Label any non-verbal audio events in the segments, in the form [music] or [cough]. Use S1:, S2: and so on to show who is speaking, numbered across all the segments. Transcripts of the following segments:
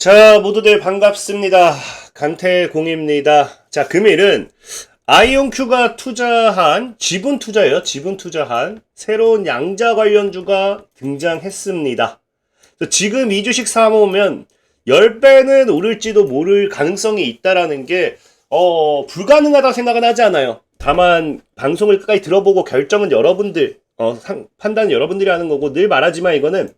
S1: 자, 모두들 반갑습니다. 간태공입니다. 자, 금일은 아이온큐가 투자한, 지분 투자예요. 지분 투자한 새로운 양자 관련주가 등장했습니다. 지금 이 주식 사모으면 10배는 오를지도 모를 가능성이 있다라는 게, 어, 불가능하다 생각은 하지 않아요. 다만, 방송을 끝까지 들어보고 결정은 여러분들, 어, 상- 판단은 여러분들이 하는 거고, 늘 말하지만 이거는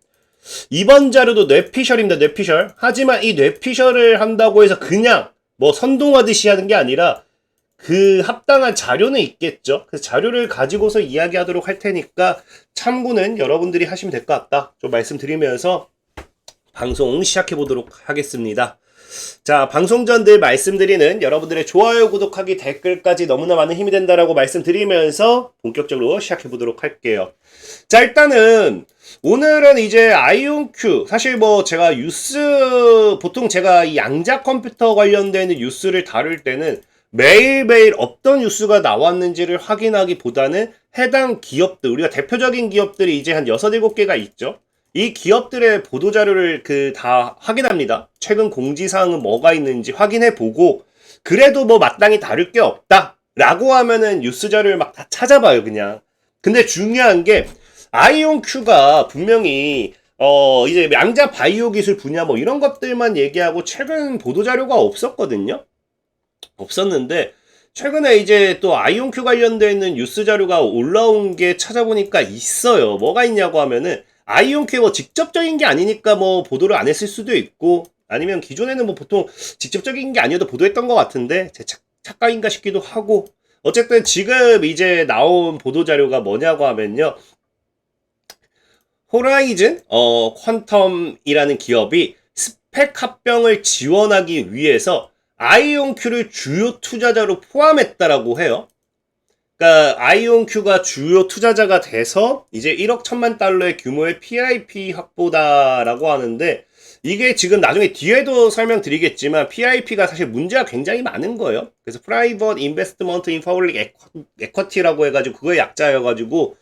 S1: 이번 자료도 뇌피셜입니다. 뇌피셜. 하지만 이 뇌피셜을 한다고 해서 그냥 뭐 선동하듯이 하는 게 아니라 그 합당한 자료는 있겠죠. 그래서 자료를 가지고서 이야기하도록 할 테니까 참고는 여러분들이 하시면 될 것 같다. 좀 말씀드리면서 방송 시작해 보도록 하겠습니다. 자, 방송 전 늘 말씀드리는 여러분들의 좋아요, 구독하기, 댓글까지 너무나 많은 힘이 된다라고 말씀드리면서 본격적으로 시작해 보도록 할게요. 자, 일단은 오늘은 이제 아이온큐 사실 뭐 제가 뉴스 보통 제가 이 양자 컴퓨터 관련된 뉴스를 다룰 때는 매일매일 어떤 뉴스가 나왔는지를 확인하기보다는 해당 기업들 우리가 대표적인 기업들이 이제 한 6, 7개가 있죠. 이 기업들의 보도 자료를 그 다 확인합니다. 최근 공지 사항은 뭐가 있는지 확인해 보고 그래도 뭐 마땅히 다를 게 없다 라고 하면은 뉴스 자료를 막 다 찾아봐요, 그냥. 근데 중요한 게 아이온큐가 분명히 어 이제 양자 바이오 기술 분야 뭐 이런 것들만 얘기하고 최근 보도 자료가 없었거든요. 없었는데 최근에 이제 또 아이온큐 관련되어 있는 뉴스 자료가 올라온 게 찾아보니까 있어요. 뭐가 있냐고 하면은 아이온큐 뭐 직접적인 게 아니니까 뭐 보도를 안 했을 수도 있고 아니면 기존에는 뭐 보통 직접적인 게 아니어도 보도했던 것 같은데 제 착, 착각인가 싶기도 하고 어쨌든 지금 이제 나온 보도 자료가 뭐냐고 하면요. 호라이즌 어 퀀텀이라는 기업이 스펙 합병을 지원하기 위해서 아이온큐를 주요 투자자로 포함했다라고 해요. 그러니까 아이온큐가 주요 투자자가 돼서 이제 1억 1천만 달러의 규모의 PIP 확보다라고 하는데 이게 지금 나중에 뒤에도 설명드리겠지만 PIP가 사실 문제가 굉장히 많은 거예요. 그래서 Private Investment in Public Equity라고 해가지고 그거의 약자여가지고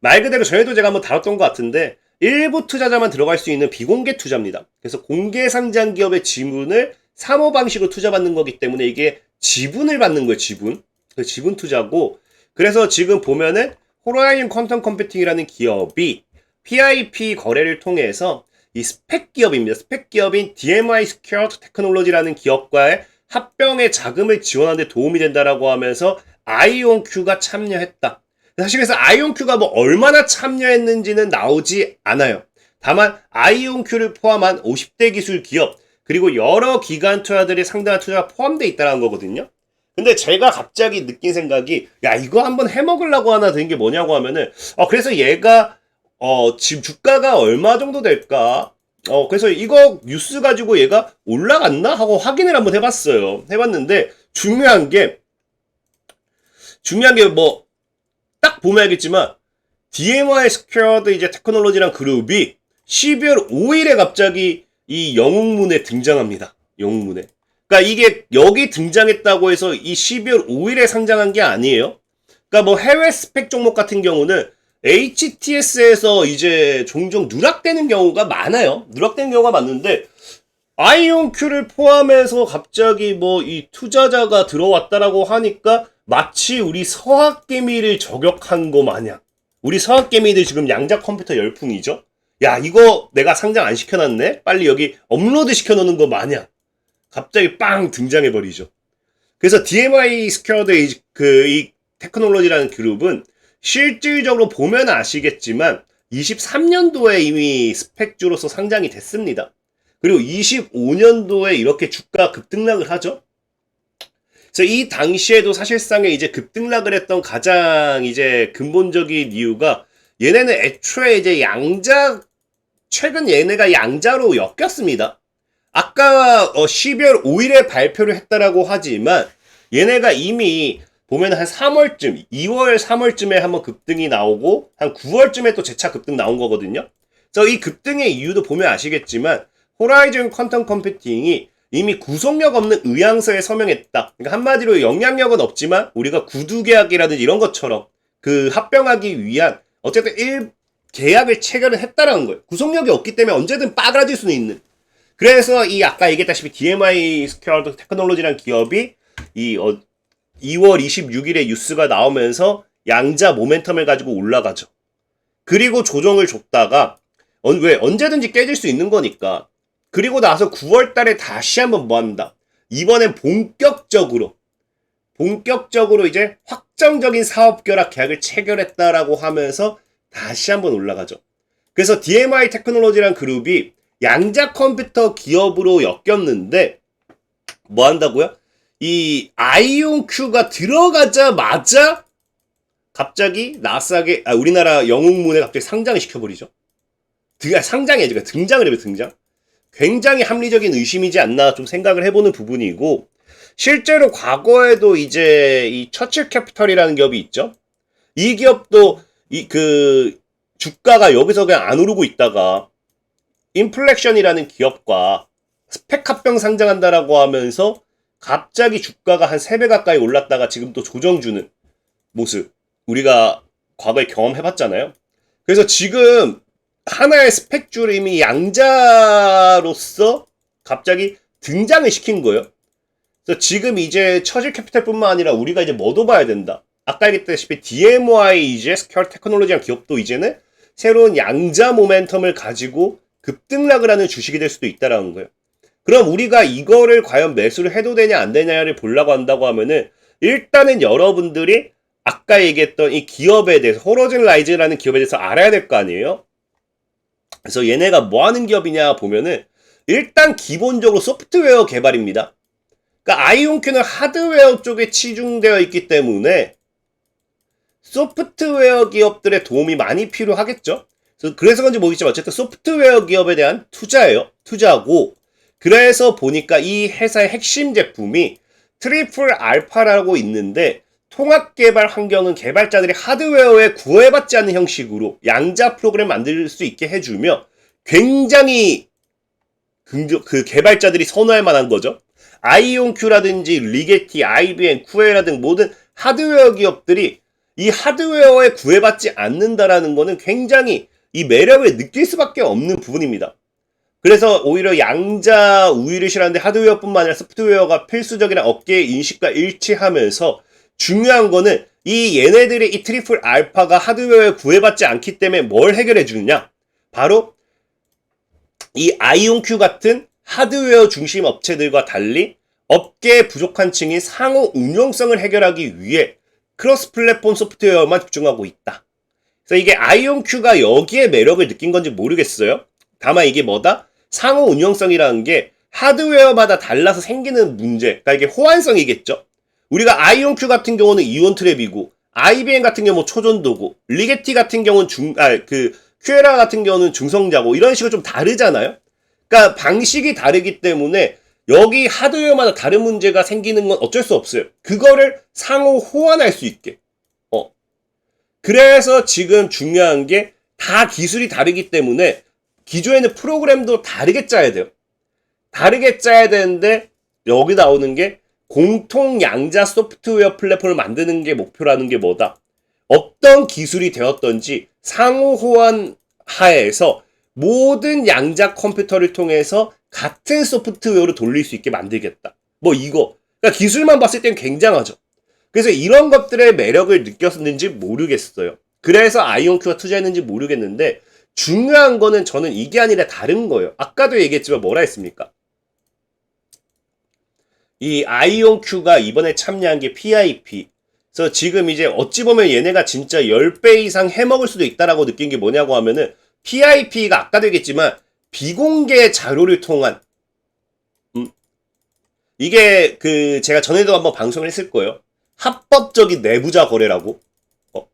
S1: 말 그대로 전에도 제가 한번 다뤘던 것 같은데 일부 투자자만 들어갈 수 있는 비공개 투자입니다. 그래서 공개 상장 기업의 지분을 사모 방식으로 투자받는 거기 때문에 이게 지분을 받는 거예요, 지분. 그 지분 투자고 그래서 지금 보면은 호라이즌 퀀텀 컴퓨팅이라는 기업이 PIP 거래를 통해서 이 스펙 기업입니다. 스펙 기업인 DMI Secured Technology라는 기업과의 합병의 자금을 지원하는 데 도움이 된다라고 하면서 아이온큐가 참여했다. 사실 그래서 아이온큐가 뭐 얼마나 참여했는지는 나오지 않아요. 다만 아이온큐를 포함한 50대 기술 기업 그리고 여러 기관 투자들이 상당한 투자가 포함되어 있다는 거거든요. 근데 제가 갑자기 느낀 생각이 야 이거 한번 해먹으려고 하나 된 게 뭐냐고 하면은 어 그래서 얘가 어 지금 주가가 얼마 정도 될까 어 그래서 이거 뉴스 가지고 얘가 올라갔나 하고 확인을 한번 해봤어요 해봤는데 중요한 게 중요한 게 뭐 딱 보면 알겠지만 DMI 스퀘어드 이제 테크놀로지란 그룹이 12월 5일에 갑자기 이 영웅문에 등장합니다. 영웅문에. 그러니까 이게 여기 등장했다고 해서 이 12월 5일에 상장한 게 아니에요. 그러니까 뭐 해외 스펙 종목 같은 경우는 HTS에서 이제 종종 누락되는 경우가 많아요. 누락되는 경우가 많은데 아이온큐를 포함해서 갑자기 뭐 이 투자자가 들어왔다라고 하니까 마치 우리 서학개미를 저격한 거 마냥 우리 서학개미들 지금 양자 컴퓨터 열풍이죠. 야 이거 내가 상장 안 시켜놨네. 빨리 여기 업로드 시켜놓는 거 마냥 갑자기 빵 등장해버리죠. 그래서 DMI 스퀘어드 그이 테크놀로지라는 그룹은 실질적으로 보면 아시겠지만 23년도에 이미 스펙주로서 상장이 됐습니다. 그리고 25년도에 이렇게 주가 급등락을 하죠. 그래서 이 당시에도 사실상에 이제 급등락을 했던 가장 이제 근본적인 이유가 얘네는 애초에 이제 양자 최근 얘네가 양자로 엮였습니다. 아까 어 12월 5일에 발표를 했다라고 하지만 얘네가 이미 보면 한 3월쯤, 2월, 3월쯤에 한번 급등이 나오고 한 9월쯤에 또 재차 급등 나온 거거든요. 그래서 이 급등의 이유도 보면 아시겠지만 호라이즌 퀀텀 컴퓨팅이 이미 구속력 없는 의향서에 서명했다. 그러니까 한마디로 영향력은 없지만 우리가 구두 계약이라든지 이런 것처럼 그 합병하기 위한 어쨌든 일 계약을 체결을 했다라는 거예요. 구속력이 없기 때문에 언제든 빠그라질 수는 있는. 그래서 이 아까 얘기했다시피 DMI 스퀘어드 테크놀로지라는 기업이 이 어, 2월 26일에 뉴스가 나오면서 양자 모멘텀을 가지고 올라가죠. 그리고 조정을 줬다가 어, 왜 언제든지 깨질 수 있는 거니까. 그리고 나서 9월 달에 다시 한번 뭐 한다. 이번엔 본격적으로 본격적으로 이제 확정적인 사업 결합 계약을 체결했다라고 하면서 다시 한번 올라가죠. 그래서 DMI 테크놀로지란 그룹이 양자 컴퓨터 기업으로 엮였는데 뭐 한다고요? 이 아이온 큐가 들어가자마자 갑자기 나스닥에 아, 우리나라 영웅문에 갑자기 상장을 시켜버리죠. 등, 상장이 아니라 등장을 해요 등장. 굉장히 합리적인 의심이지 않나 좀 생각을 해보는 부분이고 실제로 과거에도 이제 이 처칠 캐피털이라는 기업이 있죠. 이 기업도 이 그 주가가 여기서 그냥 안 오르고 있다가 인플렉션이라는 기업과 스펙 합병 상장한다라고 하면서 갑자기 주가가 한 3배 가까이 올랐다가 지금 또 조정 주는 모습 우리가 과거에 경험해 봤잖아요. 그래서 지금 하나의 스펙줄임이 양자로서 갑자기 등장을 시킨 거예요. 그래서 지금 이제 처질 캐피탈뿐만 아니라 우리가 이제 뭐도 봐야 된다. 아까 얘기했다시피 DMY 이제 스퀘어 테크놀로지한 기업도 이제는 새로운 양자 모멘텀을 가지고 급등락을 하는 주식이 될 수도 있다라는 거예요. 그럼 우리가 이거를 과연 매수를 해도 되냐 안 되냐를 보려고 한다고 하면은 일단은 여러분들이 아까 얘기했던 이 기업에 대해서 호로즌 라이즈라는 기업에 대해서 알아야 될 거 아니에요? 그래서 얘네가 뭐 하는 기업이냐 보면은 일단 기본적으로 소프트웨어 개발입니다. 그러니까 아이온큐는 하드웨어 쪽에 치중되어 있기 때문에 소프트웨어 기업들의 도움이 많이 필요하겠죠. 그래서 그런지 모르겠지만 어쨌든 소프트웨어 기업에 대한 투자예요. 투자고 그래서 보니까 이 회사의 핵심 제품이 트리플 알파라고 있는데 통합 개발 환경은 개발자들이 하드웨어에 구애받지 않는 형식으로 양자 프로그램 만들 수 있게 해주며 굉장히 그 개발자들이 선호할 만한 거죠. 아이온큐라든지 리게티, IBM, 쿠에라 등 모든 하드웨어 기업들이 이 하드웨어에 구애받지 않는다라는 거는 굉장히 이 매력을 느낄 수밖에 없는 부분입니다. 그래서 오히려 양자 우위를 싫어하는데 하드웨어뿐만 아니라 소프트웨어가 필수적이라 업계의 인식과 일치하면서 중요한 거는 이 얘네들의 이 트리플 알파가 하드웨어에 구애받지 않기 때문에 뭘 해결해 주느냐? 바로 이 아이온큐 같은 하드웨어 중심 업체들과 달리 업계의 부족한 층인 상호 운용성을 해결하기 위해 크로스 플랫폼 소프트웨어만 집중하고 있다. 그래서 이게 아이온큐가 여기에 매력을 느낀 건지 모르겠어요. 다만 이게 뭐다? 상호 운용성이라는 게 하드웨어마다 달라서 생기는 문제, 그러니까 이게 호환성이겠죠. 우리가 아이온큐 같은 경우는 이온 트랩이고, IBM 같은 경우 는 초전도고, 리게티 같은 경우는 중, 아, 그, 큐에라 같은 경우는 중성자고, 이런 식으로 좀 다르잖아요? 그러니까 방식이 다르기 때문에 여기 하드웨어마다 다른 문제가 생기는 건 어쩔 수 없어요. 그거를 상호 호환할 수 있게. 어. 그래서 지금 중요한 게 다 기술이 다르기 때문에 기존에는 프로그램도 다르게 짜야 돼요. 다르게 짜야 되는데 여기 나오는 게 공통 양자 소프트웨어 플랫폼을 만드는 게 목표라는 게 뭐다? 어떤 기술이 되었던지 상호 호환 하에서 모든 양자 컴퓨터를 통해서 같은 소프트웨어로 돌릴 수 있게 만들겠다. 뭐 이거. 그러니까 기술만 봤을 땐 굉장하죠. 그래서 이런 것들의 매력을 느꼈는지 모르겠어요. 그래서 아이온큐가 투자했는지 모르겠는데 중요한 거는 저는 이게 아니라 다른 거예요. 아까도 얘기했지만 뭐라 했습니까? 이 아이온큐가 이번에 참여한 게 PIP. 그래서 지금 이제 어찌 보면 얘네가 진짜 10배 이상 해먹을 수도 있다라고 느낀 게 뭐냐고 하면은 PIP가 아까도 얘기했지만 비공개 자료를 통한 음, 이게 그 제가 전에도 한번 방송을 했을 거예요. 합법적인 내부자 거래라고. 어.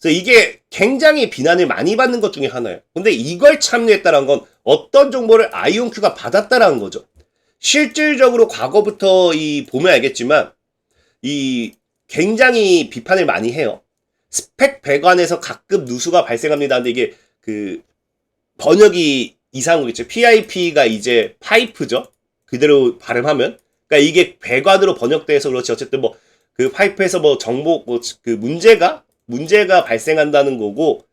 S1: 그래서 이게 굉장히 비난을 많이 받는 것 중에 하나예요. 근데 이걸 참여했다는 건 어떤 정보를 아이온큐가 받았다라는 거죠. 실질적으로 과거부터 이 보면 알겠지만 이 굉장히 비판을 많이 해요. 스펙 배관에서 가끔 누수가 발생합니다. 근데 이게 그 번역이 이상하겠죠. PIP가 이제 파이프죠. 그대로 발음하면. 그러니까 이게 배관으로 번역돼서 그렇지 어쨌든 뭐 그 파이프에서 뭐 정보 뭐 그 문제가 문제가 발생한다는 거고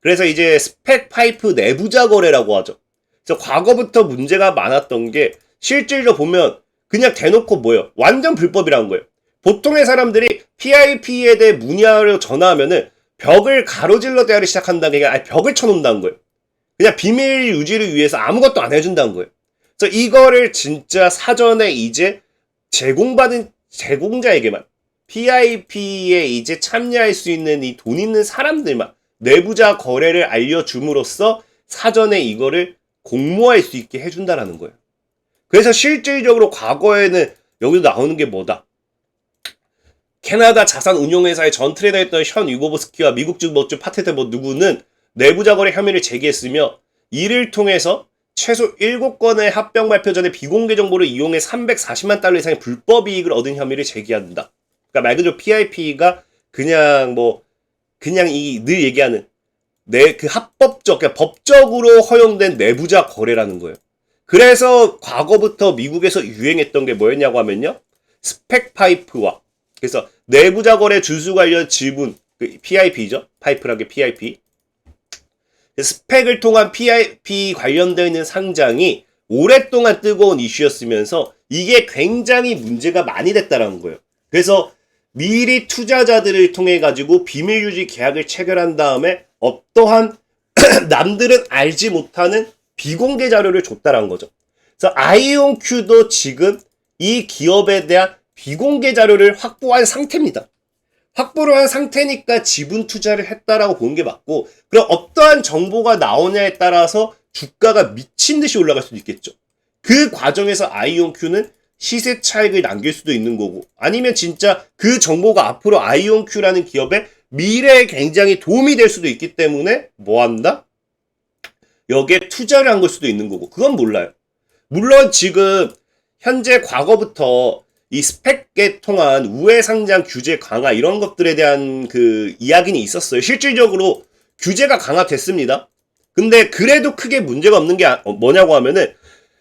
S1: 그래서 이제 스펙 파이프 내부자 거래라고 하죠. 그래서 과거부터 문제가 많았던 게 실질적으로 보면 그냥 대놓고 뭐예요? 완전 불법이라는 거예요. 보통의 사람들이 PIP에 대해 문의하러 전화하면은 벽을 가로질러 대하기 시작한다는 게 아니 벽을 쳐놓는다는 거예요. 그냥 비밀 유지를 위해서 아무것도 안 해준다는 거예요. 그래서 이거를 진짜 사전에 이제 제공받은 제공자에게만 PIP에 이제 참여할 수 있는 이 돈 있는 사람들만 내부자 거래를 알려줌으로써 사전에 이거를 공모할 수 있게 해준다라는 거예요. 그래서 실질적으로 과거에는 여기도 나오는 게 뭐다? 캐나다 자산 운용회사의 전 트레이더였던 션 유고보스키와 미국주 뭐주 파테드 뭐 누구는 내부자 거래 혐의를 제기했으며 이를 통해서 최소 7건의 합병 발표 전에 비공개 정보를 이용해 340만 달러 이상의 불법 이익을 얻은 혐의를 제기한다. 그러니까 말 그대로 PIP가 그냥 뭐 그냥 이 늘 얘기하는 내 그 합법적 그러니까 법적으로 허용된 내부자 거래라는 거예요. 그래서 과거부터 미국에서 유행했던 게 뭐였냐고 하면요. 스펙 파이프와 그래서 내부자 거래 주수 관련 지분 그 PIP죠. 파이프란 게 PIP. 스펙을 통한 PIP 관련되어 있는 상장이 오랫동안 뜨거운 이슈였으면서 이게 굉장히 문제가 많이 됐다라는 거예요. 그래서 미리 투자자들을 통해 가지고 비밀 유지 계약을 체결한 다음에 어떠한 [clears throat] 남들은 알지 못하는 비공개 자료를 줬다라는 거죠. 그래서 아이온큐도 지금 이 기업에 대한 비공개 자료를 확보한 상태입니다. 확보를 한 상태니까 지분 투자를 했다라고 보는 게 맞고 그럼 어떠한 정보가 나오냐에 따라서 주가가 미친 듯이 올라갈 수도 있겠죠. 그 과정에서 아이온큐는 시세 차익을 남길 수도 있는 거고 아니면 진짜 그 정보가 앞으로 아이온큐라는 기업의 미래에 굉장히 도움이 될 수도 있기 때문에 뭐 한다? 여기에 투자를 한 걸 수도 있는 거고 그건 몰라요. 물론 지금 현재 과거부터 이 스펙에 통한 우회 상장 규제 강화 이런 것들에 대한 그 이야기는 있었어요. 실질적으로 규제가 강화됐습니다. 근데 그래도 크게 문제가 없는 게 아- 어, 뭐냐고 하면은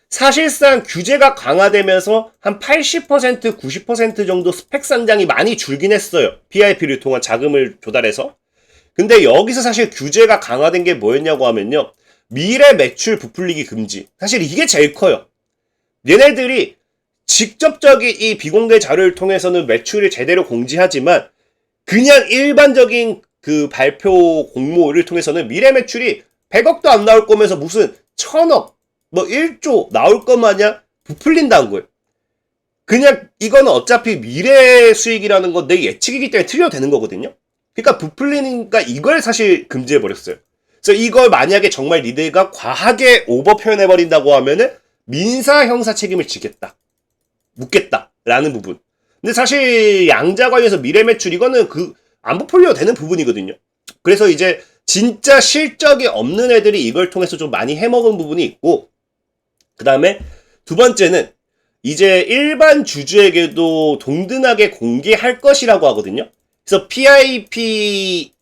S1: 사실상 규제가 강화되면서 한 80% 90% 정도 스펙 상장이 많이 줄긴 했어요. PIP를 통한 자금을 조달해서. 근데 여기서 사실 규제가 강화된 게 뭐였냐고 하면요. 미래 매출 부풀리기 금지. 사실 이게 제일 커요. 얘네들이 직접적인 이 비공개 자료를 통해서는 매출을 제대로 공지하지만 그냥 일반적인 그 발표 공모를 통해서는 미래 매출이 100억도 안 나올 거면서 무슨 천억, 뭐 1조 나올 것 마냥 부풀린다는 거예요. 그냥 이거는 어차피 미래 수익이라는 건 내 예측이기 때문에 틀려도 되는 거거든요. 그러니까 부풀리니까 이걸 사실 금지해 버렸어요. 그래서 이걸 만약에 정말 니들가 과하게 오버 표현해 버린다고 하면은 민사 형사 책임을 지겠다. 묻겠다라는 부분. 근데 사실 양자 관련해서 미래 매출 이거는 그 안 부풀려도 되는 부분이거든요. 그래서 이제 진짜 실적이 없는 애들이 이걸 통해서 좀 많이 해먹은 부분이 있고 그 다음에 두 번째는 이제 일반 주주에게도 동등하게 공개할 것이라고 하거든요. 그래서 PIP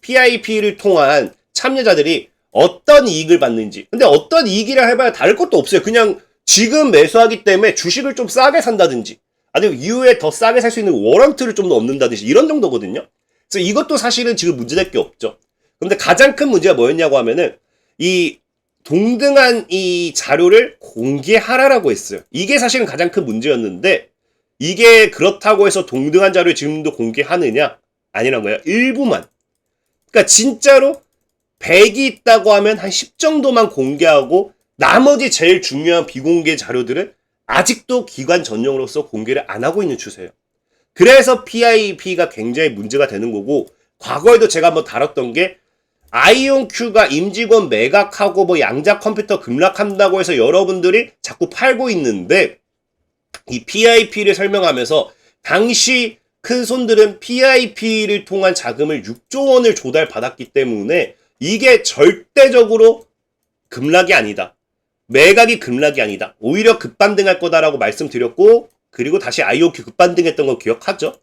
S1: PIP를 통한 참여자들이 어떤 이익을 받는지. 근데 어떤 이익이라 해봐야 다를 것도 없어요. 그냥 지금 매수하기 때문에 주식을 좀 싸게 산다든지, 아니면 이후에 더 싸게 살 수 있는 워런트를 좀 더 얻는다든지, 이런 정도거든요. 그래서 이것도 사실은 지금 문제될 게 없죠. 근데 가장 큰 문제가 뭐였냐고 하면은, 이 동등한 이 자료를 공개하라라고 했어요. 이게 사실은 가장 큰 문제였는데, 이게 그렇다고 해서 동등한 자료를 지금도 공개하느냐? 아니란 거예요. 일부만. 그러니까 진짜로 100이 있다고 하면 한 10 정도만 공개하고 나머지 제일 중요한 비공개 자료들은 아직도 기관 전용으로서 공개를 안 하고 있는 추세예요. 그래서 PIP가 굉장히 문제가 되는 거고 과거에도 제가 한번 다뤘던 게 아이온큐가 임직원 매각하고 뭐 양자 컴퓨터 급락한다고 해서 여러분들이 자꾸 팔고 있는데 이 PIP를 설명하면서 당시 큰 손들은 PIP를 통한 자금을 6조 원을 조달받았기 때문에 이게 절대적으로 급락이 아니다. 매각이 급락이 아니다. 오히려 급반등할 거다라고 말씀드렸고 그리고 다시 IOQ 급반등했던 거 기억하죠?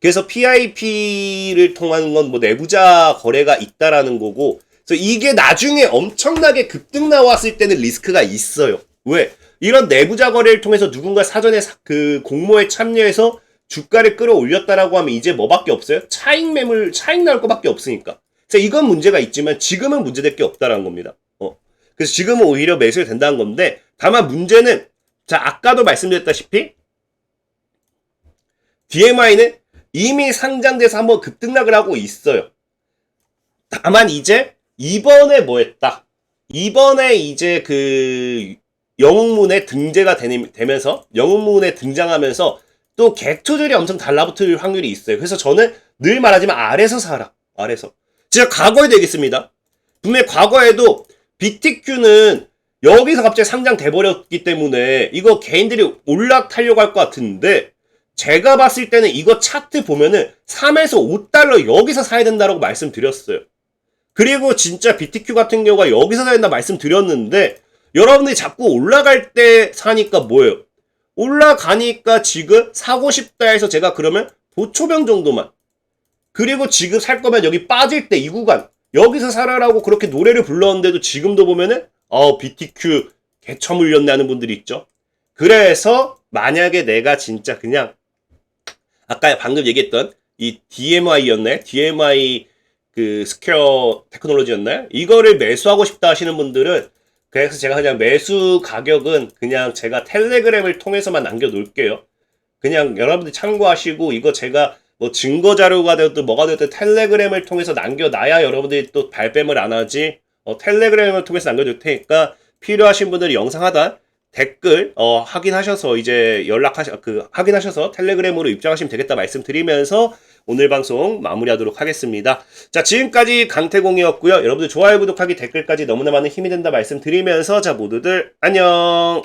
S1: 그래서 PIP를 통한 건 뭐 내부자 거래가 있다라는 거고 그래서 이게 나중에 엄청나게 급등 나왔을 때는 리스크가 있어요. 왜? 이런 내부자 거래를 통해서 누군가 사전에 사- 그 공모에 참여해서 주가를 끌어올렸다라고 하면 이제 뭐밖에 없어요? 차익 매물, 차익 나올 거밖에 없으니까. 그래서 이건 문제가 있지만 지금은 문제될 게 없다라는 겁니다. 어. 그래서 지금은 오히려 매수가 된다는 건데 다만 문제는 자 아까도 말씀드렸다시피 DMI는 이미 상장돼서 한번 급등락을 하고 있어요. 다만 이제 이번에 뭐 했다? 이번에 이제 그 영웅문에 등재가 되면서 영웅문에 등장하면서 또 객투들이 엄청 달라붙을 확률이 있어요. 그래서 저는 늘 말하지만 아래서 사라. 아래서. 진짜 과거에 되겠습니다. 분명히 과거에도 BTQ는 여기서 갑자기 상장돼 버렸기 때문에 이거 개인들이 올라타려고 할 것 같은데 제가 봤을 때는 이거 차트 보면은 3에서 5달러 여기서 사야 된다라고 말씀드렸어요. 그리고 진짜 BTQ 같은 경우가 여기서 사야 된다 말씀드렸는데 여러분들이 자꾸 올라갈 때 사니까 뭐예요? 올라가니까 지금 사고 싶다 해서 제가 그러면 도초병 정도만 그리고 지금 살 거면 여기 빠질 때 이 구간 여기서 살아라고 그렇게 노래를 불렀는데도 지금도 보면은 어 BTQ 개처 물렸네 하는 분들이 있죠. 그래서 만약에 내가 진짜 그냥 아까 방금 얘기했던 이 DMI였네 DMI 그 스퀘어 테크놀로지였나요? 이거를 매수하고 싶다 하시는 분들은 그래서 제가 그냥 매수 가격은 그냥 제가 텔레그램을 통해서만 남겨 놓을게요. 그냥 여러분들 참고하시고 이거 제가 뭐 증거 자료가 되었든 뭐가 되었든 텔레그램을 통해서 남겨놔야 여러분들이 또 발뺌을 안 하지. 어, 텔레그램을 통해서 남겨둘 테니까 필요하신 분들이 영상 하단 댓글 어, 확인하셔서 이제 연락하셔 그 확인하셔서 텔레그램으로 입장하시면 되겠다 말씀드리면서 오늘 방송 마무리하도록 하겠습니다. 자 지금까지 강태공이었고요. 여러분들 좋아요 구독하기 댓글까지 너무나 많은 힘이 된다 말씀드리면서 자 모두들 안녕.